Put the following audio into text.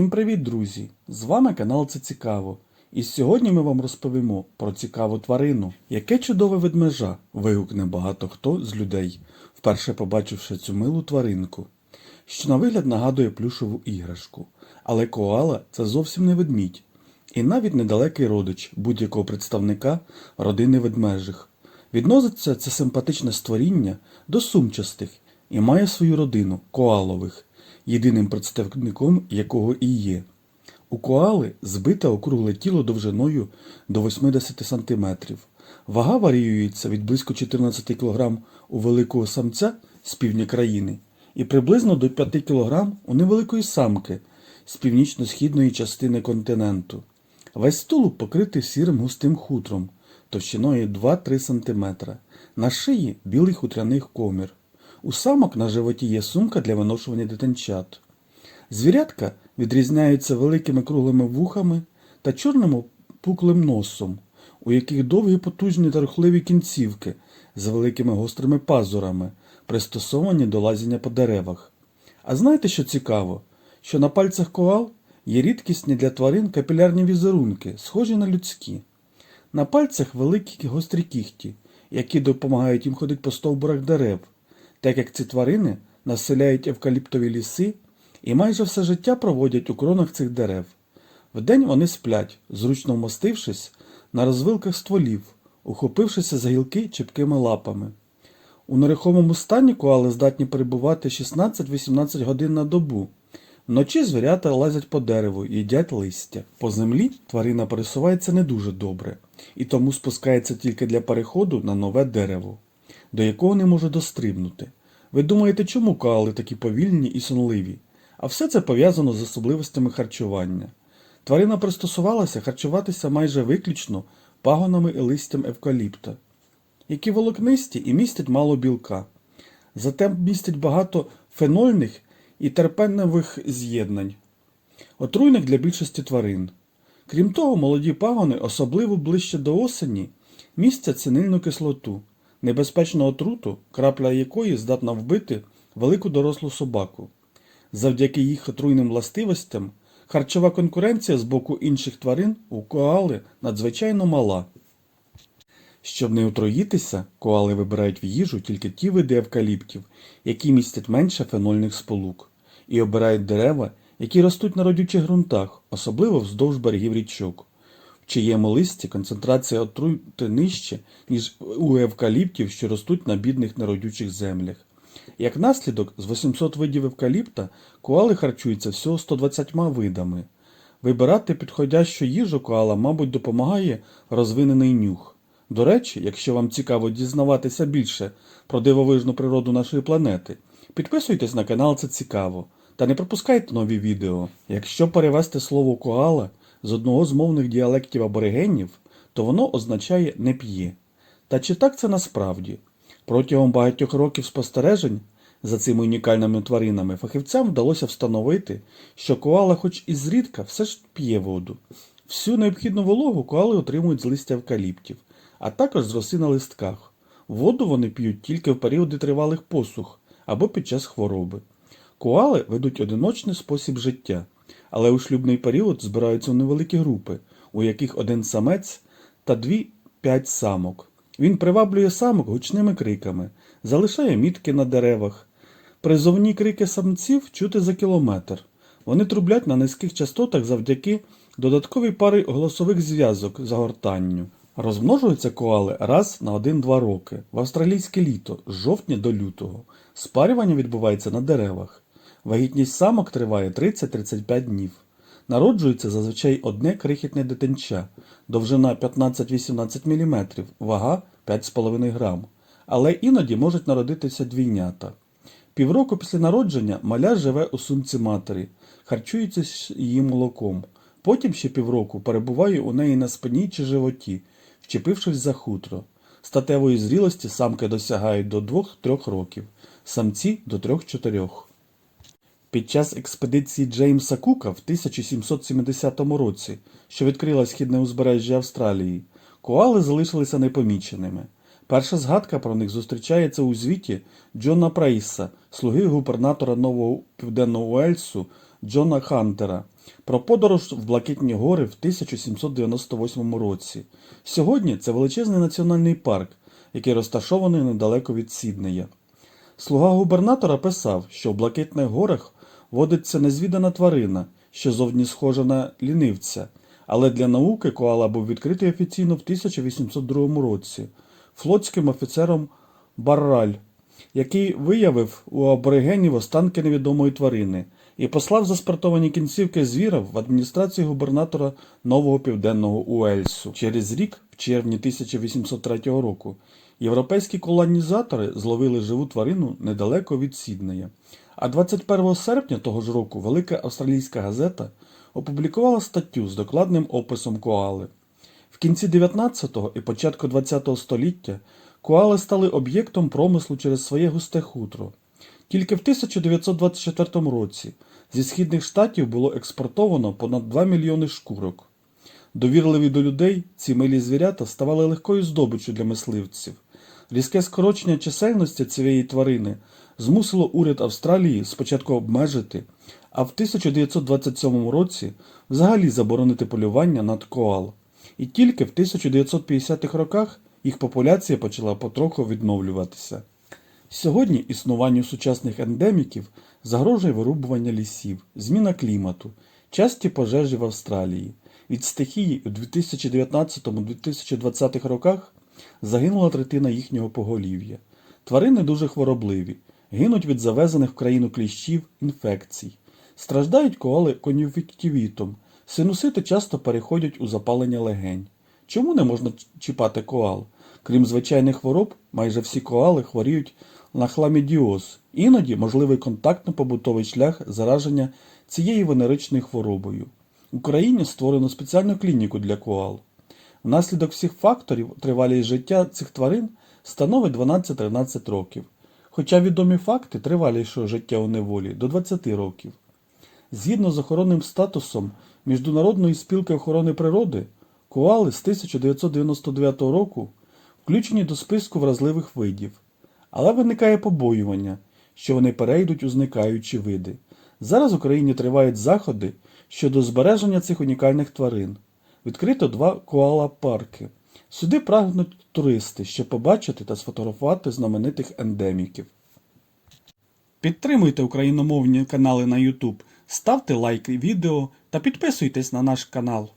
Всім привіт, друзі! З вами канал Це Цікаво. І сьогодні ми вам розповімо про цікаву тварину. Яке чудове ведмежа! вигукне багато хто з людей, вперше побачивши цю милу тваринку, що на вигляд нагадує плюшову іграшку. Але коала це зовсім не ведмідь, і навіть недалекий родич будь-якого представника родини ведмежих. Відноситься це симпатичне створіння до сумчастих і має свою родину коалових, єдиним представником якого і є. У коали збите округле тіло довжиною до 80 см. Вага варіюється від близько 14 кг у великого самця з півдня країни і приблизно до 5 кг у невеликої самки з північно-східної частини континенту. Весь тулуб покритий сірим густим хутром, товщиною 2-3 см. На шиї білий хутряний комір. У самок на животі є сумка для виношування дитинчат. Звірятка відрізняються великими круглими вухами та чорним пуклим носом, у яких довгі потужні та рухливі кінцівки з великими гострими пазурами, пристосовані до лазіння по деревах. А знаєте, що цікаво? Що на пальцях коал є рідкісні для тварин капілярні візерунки, схожі на людські. На пальцях великі гострі кіхті, які допомагають їм ходити по стовбурах дерев, так як ці тварини населяють евкаліптові ліси і майже все життя проводять у кронах цих дерев. Вдень вони сплять, зручно вмостившись на розвилках стволів, ухопившися за гілки чіпкими лапами. У нерухомому стані коали здатні перебувати 16-18 годин на добу. Вночі звірята лазять по дереву і їдять листя. По землі тварина пересувається не дуже добре, і тому спускається тільки для переходу на нове дерево, до якого не може дострибнути. Ви думаєте, чому коали такі повільні і сонливі? А все це пов'язано з особливостями харчування. Тварина пристосувалася харчуватися майже виключно пагонами і листям евкаліпта, які волокнисті і містять мало білка. Зате містять багато фенольних і терпенових з'єднань, отруйних для більшості тварин. Крім того, молоді пагони, особливо ближче до осені, містять синильну кислоту, небезпечну отруту, крапля якої здатна вбити велику дорослу собаку. Завдяки їх отруйним властивостям, харчова конкуренція з боку інших тварин у коали надзвичайно мала. Щоб не отруїтися, коали вибирають в їжу тільки ті види евкаліптів, які містять менше фенольних сполук, і обирають дерева, які ростуть на родючих ґрунтах, особливо вздовж берегів річок, чиєму листі концентрація отрути нижче, ніж у евкаліптів, що ростуть на бідних неродючих землях. Як наслідок, з 800 видів евкаліпта коали харчуються всього 120 видами. Вибирати підходящу їжу коала, мабуть, допомагає розвинений нюх. До речі, якщо вам цікаво дізнаватися більше про дивовижну природу нашої планети, підписуйтесь на канал Це Цікаво та не пропускайте нові відео. Якщо перевести слово коала з одного з мовних діалектів аборигенів, то воно означає не п'є. Та чи так це насправді? Протягом багатьох років спостережень за цими унікальними тваринами фахівцям вдалося встановити, що коала, хоч і зрідка, все ж п'є воду. Всю необхідну вологу коали отримують з листя евкаліптів, а також з роси на листках. Воду вони п'ють тільки в періоди тривалих посух або під час хвороби. Коали ведуть одиночний спосіб життя, але у шлюбний період збираються невеликі групи, у яких один самець та дві-п'ять самок. Він приваблює самок гучними криками, залишає мітки на деревах. Призовні крики самців чути за кілометр. Вони трублять на низьких частотах завдяки додатковій парі голосових зв'язок загортанню. Розмножуються коали раз на 1-2 роки в австралійське літо з жовтня до лютого. Спарювання відбувається на деревах. Вагітність самок триває 30-35 днів. Народжується зазвичай одне крихітне дитинча, довжина 15-18 мм, вага 5,5 грам. Але іноді можуть народитися двійнята. Півроку після народження маля живе у сумці матері, харчується її молоком. Потім ще півроку перебуває у неї на спині чи животі, вчепившись за хутро. Статевої зрілості самки досягають до 2-3 років, самці до 3-4. Під час експедиції Джеймса Кука в 1770 році, що відкрила східне узбережжя Австралії, коали залишилися непоміченими. Перша згадка про них зустрічається у звіті Джона Прейса, слуги губернатора Нового Південного Уельсу Джона Хантера, про подорож в Блакитні гори в 1798 році. Сьогодні це величезний національний парк, який розташований недалеко від Сіднея. Слуга губернатора писав, що в Блакитних горах водиться незвідана тварина, що зовні схожа на лінивця, але для науки коала був відкритий офіційно в 1802 році флотським офіцером Барраль, який виявив у аборигенів останки невідомої тварини і послав заспиртовані кінцівки звіра в адміністрацію губернатора Нового Південного Уельсу. Через рік, в червні 1803 року, європейські колонізатори зловили живу тварину недалеко від Сіднея. А 21 серпня того ж року велика австралійська газета опублікувала статтю з докладним описом коали. В кінці 19-го і початку 20-го століття коали стали об'єктом промислу через своє густе хутро. Тільки в 1924 році зі східних штатів було експортовано понад 2 мільйони шкурок. Довірливі до людей, ці милі звірята ставали легкою здобиччю для мисливців. Різке скорочення чисельності цієї тварини змусило уряд Австралії спочатку обмежити, а в 1927 році взагалі заборонити полювання над коал. І тільки в 1950-х роках їх популяція почала потроху відновлюватися. Сьогодні існуванню сучасних ендеміків загрожує вирубування лісів, зміна клімату, часті пожежі в Австралії. Від стихії у 2019-2020 роках загинула третина їхнього поголів'я. Тварини дуже хворобливі, гинуть від завезених в країну кліщів, інфекцій. Страждають коали кон'юнктивітом, синусити часто переходять у запалення легень. Чому не можна чіпати коал? Крім звичайних хвороб, майже всі коали хворіють на хламідіоз. Іноді можливий контактно-побутовий шлях зараження цією венеричною хворобою. В Україні створено спеціальну клініку для коал. Внаслідок всіх факторів тривалість життя цих тварин становить 12-13 років, хоча відомі факти тривалішого життя у неволі до 20 років. Згідно з охоронним статусом Міжнародної спілки охорони природи, коали з 1999 року включені до списку вразливих видів, але виникає побоювання, що вони перейдуть у зникаючі види. Зараз в Україні тривають заходи щодо збереження цих унікальних тварин. Відкрито два коала-парки. Сюди прагнуть туристи, щоб побачити та сфотографувати знаменитих ендеміків. Підтримуйте україномовні канали на YouTube, ставте лайки відео та підписуйтесь на наш канал.